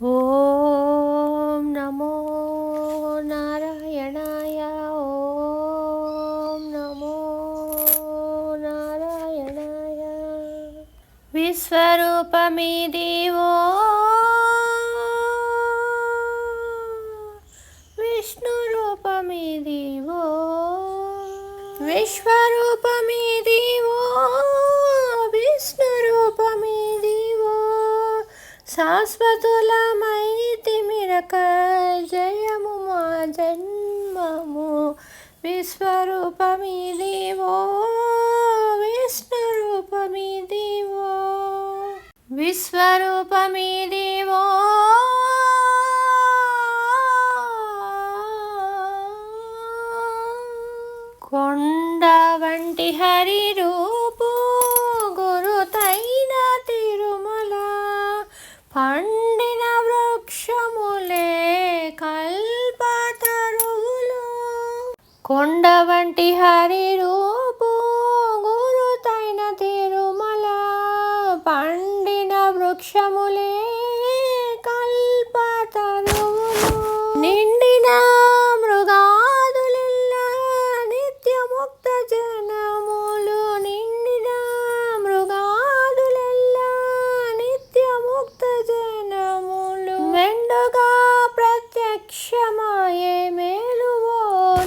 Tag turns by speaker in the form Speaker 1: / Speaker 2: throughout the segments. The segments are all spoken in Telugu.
Speaker 1: ఓం నమో నారాయణాయ ఓం నమో నారాయణాయ. విశ్వరూపమిది ఓ విష్ణు రూపమిది ఓ విశ్వరూప విష్ణు రూపమిదివో శాశ్వతులమైతిమిరక జయము మా జన్మము. విశ్వరూపమిదివో విష్ణు రూపమిదివో విశ్వరూపమిదివో. కొండ వంటి హరి కొండ వంటి హరి రూపు గురుతైన తిరుమల పండిన వృక్షములే.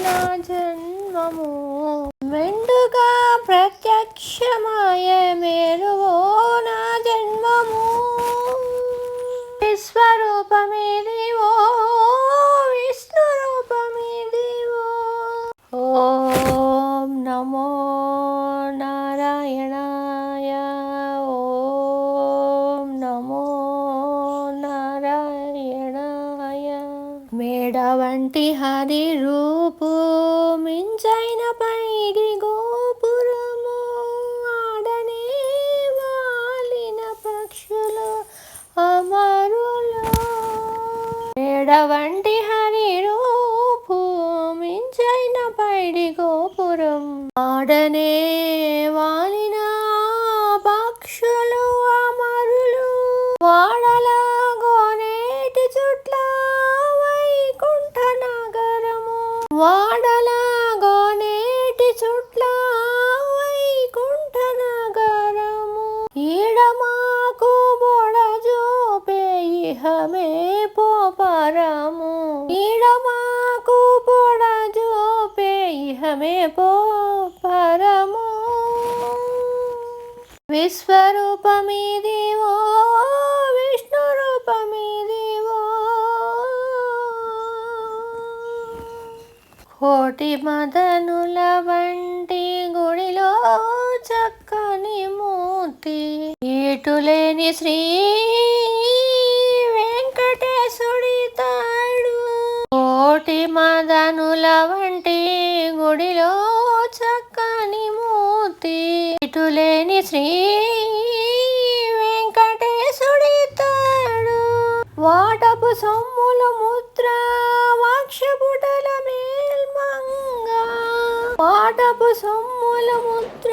Speaker 1: నా జన్మము. మెండుగా ప్రత్యక్షమాయ మేలువో నా జన్మము. విశ్వరూపమేది ఎడ వంటి హరి రూపు? మించైన పైడి గోపురము ఆడనే వాలిన పక్షులు అమరులు. ఎడ వంటి హరి రూపు? మించైన పైడి గోపురం ఆడనే వాలి పోపరము ఈడమాకు పొడజూపే ఇహమే పో పరము. విశ్వరూపమిది ఓ విష్ణు రూపమిదివో కోటి మదనుల వంటి గుడిలో చక్కని మూర్తి ఏటులేని శ్రీ మదనుల వంటి గుడిలో చక్కని మూర్తి ఇటులేని శ్రీ వెంకటేశుడితాడు. వాటపు సొమ్ముల ముద్ర వాక్షపుటల మేల్మంగా. వాటపు సొమ్ముల ముద్ర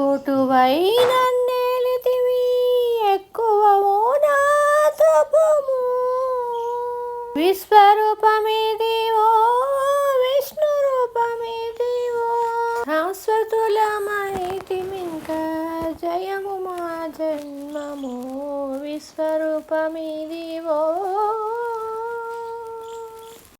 Speaker 1: ఓటువైన నేలిదివి ఎక్కువ నా విశ్వరూపమిది ఓ విష్ణు రూపమిదివో శాశ్వతులమైతిమింక జయము మా జన్మము. విశ్వరూపమిది